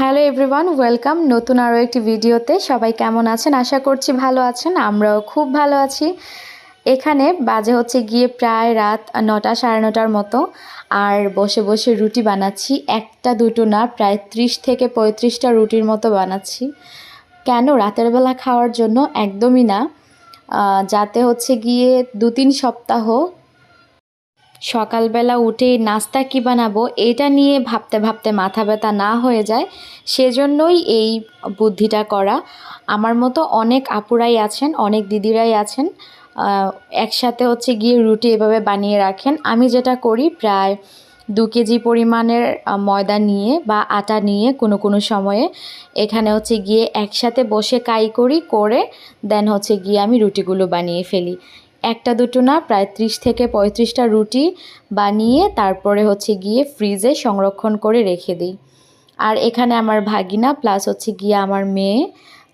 Hello everyone, welcome নতুন আরও একটি ভিডিওতে। সবাই কেমন আছেন? আশা করছি ভালো আছেন, আমরাও খুব ভালো আছি। এখানে বাজে হচ্ছে গিয়ে প্রায় রাত নটা, সাড়ে নটার মতো, আর বসে বসে রুটি বানাচ্ছি। একটা, দুটো না, প্রায় ত্রিশ থেকে পঁয়ত্রিশটা রুটির মতো বানাচ্ছি। কেন? রাতের বেলা খাওয়ার জন্য একদমই না। যাতে হচ্ছে গিয়ে দু তিন সপ্তাহ সকালবেলা উঠেই নাস্তা কী বানাবো এটা নিয়ে ভাবতে ভাবতে মাথা ব্যথা না হয়ে যায়, সেজন্যই এই বুদ্ধিটা করা। আমার মতো অনেক আপুরাই আছেন, অনেক দিদিরাই আছেন একসাথে হচ্ছে গিয়ে রুটি এভাবে বানিয়ে রাখেন। আমি যেটা করি প্রায় দু কেজি পরিমাণের ময়দা নিয়ে বা আটা নিয়ে কোনো কোনো সময়ে এখানে হচ্ছে গিয়ে একসাথে বসে কাই করি, করে দেন হচ্ছে গিয়ে আমি রুটিগুলো বানিয়ে ফেলি। একটা, দুটো না, প্রায় ত্রিশ থেকে পঁয়ত্রিশটা রুটি বানিয়ে তারপরে হচ্ছে গিয়ে ফ্রিজে সংরক্ষণ করে রেখে দিই। আর এখানে আমার ভাগিনা প্লাস হচ্ছে গিয়ে আমার মেয়ে,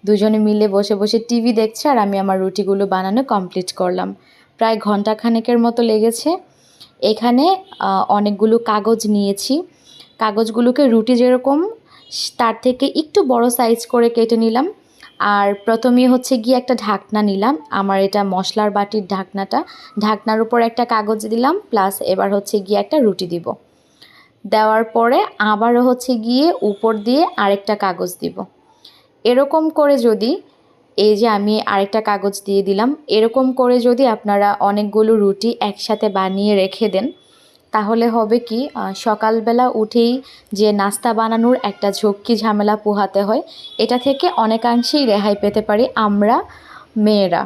দুজনে মিলে বসে বসে টিভি দেখছে আর আমি আমার রুটিগুলো বানানো কমপ্লিট করলাম। প্রায় ঘণ্টা খানেকের মতো লেগেছে। এখানে অনেকগুলো কাগজ নিয়েছি। কাগজগুলোকে রুটি যেরকম, তার থেকে একটু বড় সাইজ করে কেটে নিলাম। আর প্রথমে হচ্ছে গিয়ে একটা ঢাকনা নিলাম। আমার এটা মশলার বাটির ঢাকনাটা। ঢাকনার উপর একটা কাগজ দিলাম প্লাস এবার হচ্ছে গিয়ে একটা রুটি দিব। দেওয়ার পরে আবারও হচ্ছে গিয়ে উপর দিয়ে আরেকটা কাগজ দিব। এরকম করে যদি, এই যে আমি আরেকটা কাগজ দিয়ে দিলাম, এরকম করে যদি আপনারা অনেকগুলো রুটি একসাথে বানিয়ে রেখে দেন তাহলে হবে কি সকালবেলা উঠেই যে নাস্তা বানানোর একটা ঝক্কি ঝামেলা পোহাতে হয়, এটা থেকে অনেকাংশেই রেহাই পেতে পারি আমরা মেয়েরা।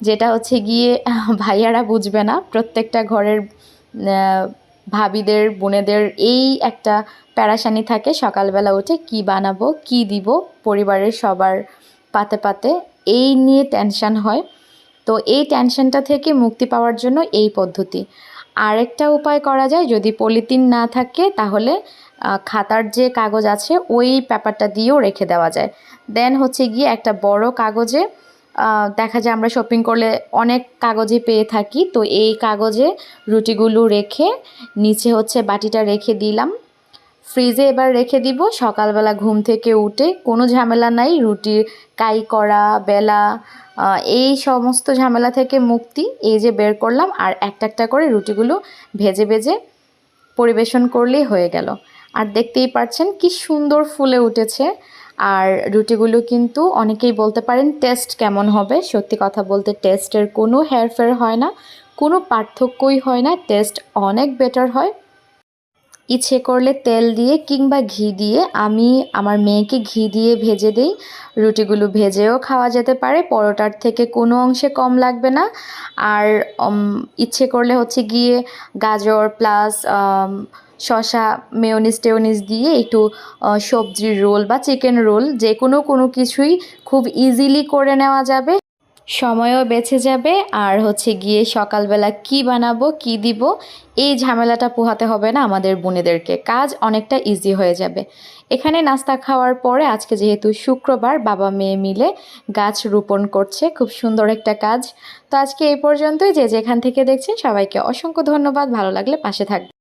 যেটা হচ্ছে গিয়ে, ভাইয়ারা বুঝবে না, প্রত্যেকটা ঘরের ভাবিদের, বোনেদের এই একটা প্যারাসানি থাকে, সকালবেলা উঠে কি বানাবো, কি দিব, পরিবারের সবার পাতে পাতে, এই নিয়ে টেনশান হয়। তো এই টেনশনটা থেকে মুক্তি পাওয়ার জন্য এই পদ্ধতি। আরেকটা উপায় করা যায়, যদি পলিথিন না থাকে তাহলে খাতার যে কাগজ আছে ওই পেপারটা দিয়েও রেখে দেওয়া যায়। দেন হচ্ছে গিয়ে একটা বড় কাগজে দেখা যায় আমরা শপিং করলে অনেক কাগজে পেয়ে থাকি, তো এই কাগজে রুটিগুলো রেখে, নিচে হচ্ছে বাটিটা রেখে দিলাম। ফ্রিজে এবার রেখে দিব। সকালবেলা ঘুম থেকে উঠে কোনো ঝামেলা নাই রুটির কাই করা বেলা এই সমস্ত ঝামেলা থেকে মুক্তি। এই যে বের করলাম আর একটা একটা করে রুটিগুলো ভেজে ভেজে পরিবেশন করলেই হয়ে গেল। আর দেখতেই পাচ্ছেন কি সুন্দর ফুলে উঠেছে। আর রুটিগুলো কিন্তু অনেকেই বলতে পারেন টেস্ট কেমন হবে। সত্যি কথা বলতে টেস্টের কোনো হেরফের হয় না, কোনো পার্থক্যই হয় না। টেস্ট অনেক বেটার হয় ইচ্ছে করলে তেল দিয়ে কিংবা ঘি দিয়ে আমি আমার মেয়েকে ঘি দিয়ে ভেজে দিই। রুটিগুলো ভেজেও খাওয়া যেতে পারে, পরোটার থেকে কোনো অংশে কম লাগবে না। আর ইচ্ছে করলে হচ্ছে গিয়ে গাজর প্লাস শশা মেয়নিজ টেয়নিজ দিয়ে একটু সবজির রোল বা চিকেন রোল যে কোনো কোনো কিছুই খুব ইজিলি করে নেওয়া যাবে। সময়ও বেঁচে যাবে আর হচ্ছে গিয়ে সকালবেলা কি বানাবো, কি দিব, এই ঝামেলাটা পোহাতে হবে না আমাদের বোনেদেরকে। কাজ অনেকটা ইজি হয়ে যাবে। এখানে নাস্তা খাওয়ার পরে আজকে যেহেতু শুক্রবার, বাবা মেয়ে মিলে গাছ রোপণ করছে, খুব সুন্দর একটা কাজ। তো আজকে এই পর্যন্তই। যে যেখান থেকে দেখছেন সবাইকে অসংখ্য ধন্যবাদ। ভালো লাগলে পাশে থাকবে